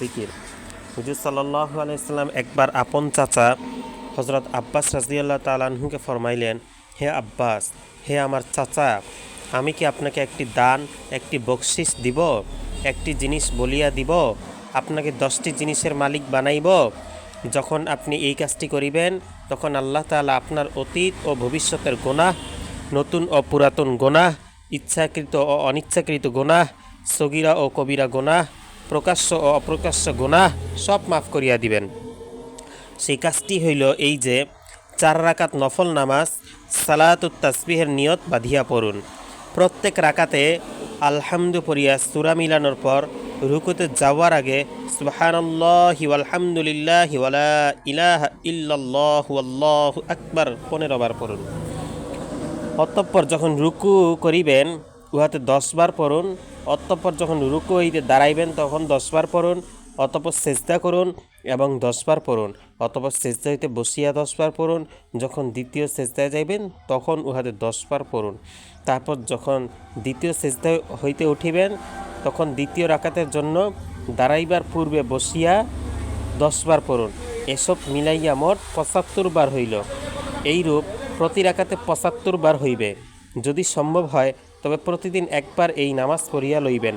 জিকির। হুজুর সাল্লাহ আলাইসাল্লাম একবার আপন চাচা হজরত আব্বাস রাজিয়াল্লাহ তালাহুকে ফরমাইলেন, হে আব্বাস, হে আমার চাচা, আমি কি আপনাকে একটি দান, একটি বকশিস দিব, একটি জিনিস বলিয়া দিব, আপনাকে দশটি জিনিসের মালিক বানাইব? যখন আপনি এই কাজটি করিবেন, তখন আল্লাহ তাআলা আপনার অতীত ও ভবিষ্যতের গোনাহ, নতুন ও পুরাতন গোনাহ, ইচ্ছাকৃত ও অনিচ্ছাকৃত গোনাহ সগিরা ও কবিরা গোনাহ, প্রকাশ্য ও অপ্রকাশ্য গোনাহ সব মাফ করিয়া দিবেন। সেই কাজটি হইল এই যে, চার রাকাত নফল নামাজ, সালাতুত তাসবিহের নিয়ত বাঁধিয়া পড়ুন। প্রত্যেক রাকাতে আলহামদু পড়িয়া সুরা মিলানোর পর রুকুতে যাওয়ার আগে সুবহানাল্লাহি আলহামদুলিল্লাহি ওয়ালা ইলাহা পনেরো বার পড়ুন। অতঃপর যখন রুকু করিবেন উহাতে দশবার পড়ুন, অতঃপর যখন রুকু হইতে দাঁড়াইবেন তখন দশবার পড়ুন, অতঃপর চেষ্টা করুন এবং দশবার পড়ুন, অতঃপর চেষ্টা হইতে বসিয়া দশবার পড়ুন, যখন দ্বিতীয় চেষ্টায় যাইবেন তখন উহাতে দশবার পড়ুন। তারপর যখন দ্বিতীয় চেষ্টা হইতে উঠিবেন, তখন দ্বিতীয় রাকাতের জন্য দাঁড়াইবার পূর্বে বসিয়া দশবার পড়ুন। এসব মিলাইয়া মোট পঁচাত্তর বার হইল। এইরূপ প্রতি রাকাতে পঁচাত্তর বার হইবে। যদি সম্ভব হয়, তবে প্রতিদিন একবার এই নামাজ পড়িয়া লইবেন।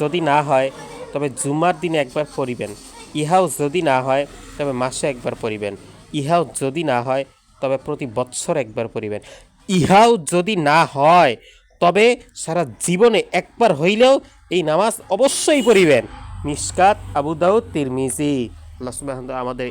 যদি না হয়, তবে জুমার দিনে একবার পড়িবেন। ইহাও যদি না হয়, তবে মাসে একবার পড়িবেন। ইহাও যদি না হয়, তবে প্রতি বৎসর একবার পড়িবেন। ইহাও যদি না হয়, তবে সারা জীবনে একবার হইলেও এই নামাজ অবশ্যই পড়িবেন। মিসকাত আবু দাউদ তিরমিজি। আল্লাহ আমাদের